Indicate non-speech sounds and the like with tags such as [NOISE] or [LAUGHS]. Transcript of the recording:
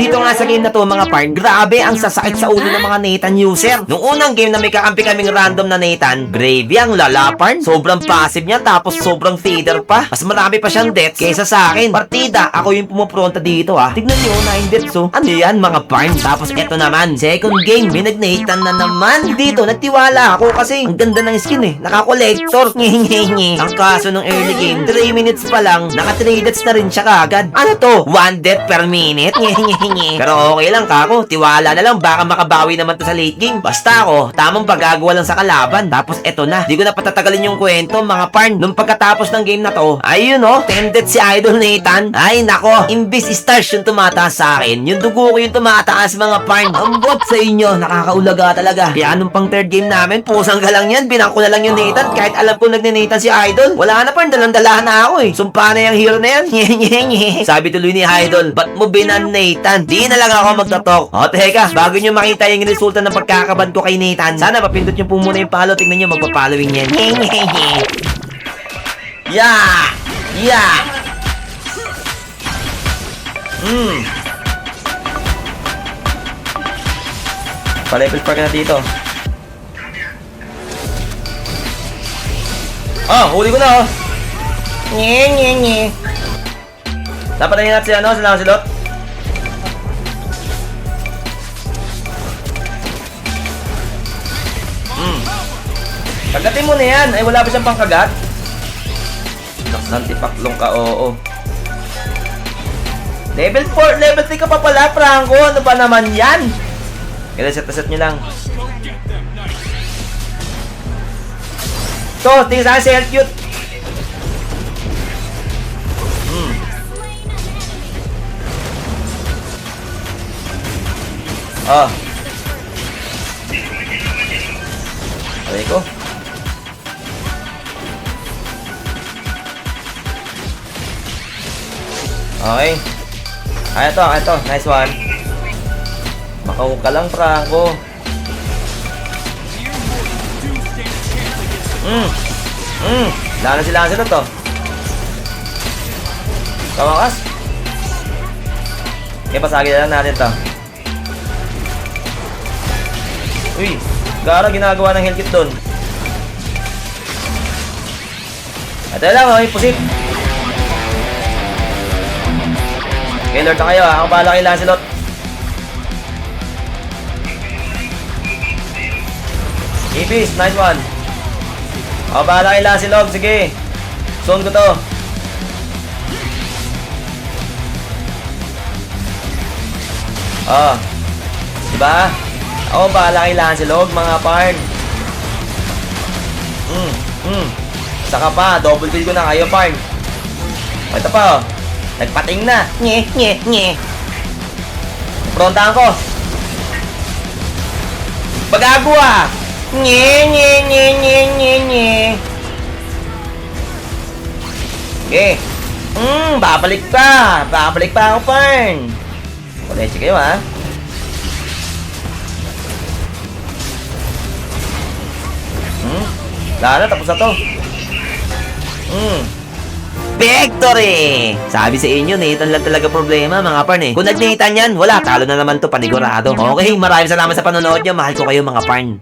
Dito nga sa game na to mga parn, grabe ang sasakit sa ulo ng mga Nathan user. Nung unang game na may kakampi kaming random na Nathan, gravy ang lala. Sobrang passive niya tapos sobrang feeder pa. Mas marami pa siyang deaths kaysa sa akin. Partida, ako yung pumupronta dito ah. Tignan niyo, 9 deaths oh. Ano yan mga parn? Tapos eto naman, second game, may nag-Nathan na naman. Dito, nagtiwala ako kasi ang ganda ng skin eh. Naka-collector. [LAUGHS] Nge-nge-nge. Ang kaso ng early game, 3 minutes pa lang, naka-3 deaths na rin siya kaagad. Ano to? 1 death per minute? [LAUGHS] Nge-nge-nge. Pero okay lang kako, tiwala na lang, baka makabawi naman to sa late game. Basta ako, tamang pagagawa lang sa kalaban. Tapos eto na, di ko na patatagalin yung kwento, mga parn. Nung pagkatapos ng game na to, ayun oh, 10 deaths si Idol Nathan. Ay nako, imbis stars yung tumataas sa akin, yung dugo ko yung tumataas mga parn. Ang bot sa inyo, nakakaulaga talaga. Kaya nung pang third game namin, pusang galang yan, binangko na lang yung Nathan. Kahit alam ko nagne-Nathan si Idol. Wala na parn, dalang-dalahan na ako eh. Sumpa na yung hero na yan. [LAUGHS] Sabi tuloy ni Idol, ba't mo binan Nathan? Di na lang ako magtatok. O teka, bago nyo makita yung resulta ng pagkakaban ko kay Nathan, sana mapindot nyo po muna yung follow. Tingnan nyo, magpa-following yan. [LAUGHS] Yeah! Yeah! Hmm. Pa-level park na dito. Oh, huli ko na oh. Nye, nye, nye. Dapat na natin si ano, si Lancelot. Kagatin mo na yan. Ay, wala ba siyang pangkagat? Nantipaklong ka, oo. Level 4, level 3 ka pa pala, Franco. Ano ba naman yan? Kaya set set nyo lang. To, tingin sa akin si Elcute. Hmm. Oh. Aray ko. Okay. Ah, ito, ito. Nice one. Makaw ka lang, Franco. Mm. Mm. Lalo sila sila to. Kawakas. Kaya pasagin na lang natin to. Uy, gara ginagawa ng health kit doon. Ito lang, oh, imposible. Okay, Lord na kayo ha. Ako bahala kay Lancelot. Ibis, nice one. Ako bahala kay Lancelot. Sige. Zone ko to. Oh. Diba? Ako bahala kay Lancelot, mga parn. Hmm, hmm. Saka pa, double kill ko na kayo, parn. Ito pa, oh. Nagpating na. Nye, nye, nye. Prontahan ko. Bagagwa. Nye, nye, nye, nye, nye, nye. Okay. Hmm, babalik pa. Babalik pa ako, Parn. Kuleche kayo, ha? Hmm? Lala, tapos na to. Hmm. Victory! Sabi sa inyo, Nathan lang talaga problema, mga parn eh. Kung nag-Nathan yan, wala, talo na naman to, panigurado. Okay, maraming salamat sa panonood nyo. Mahal ko kayo, mga parn.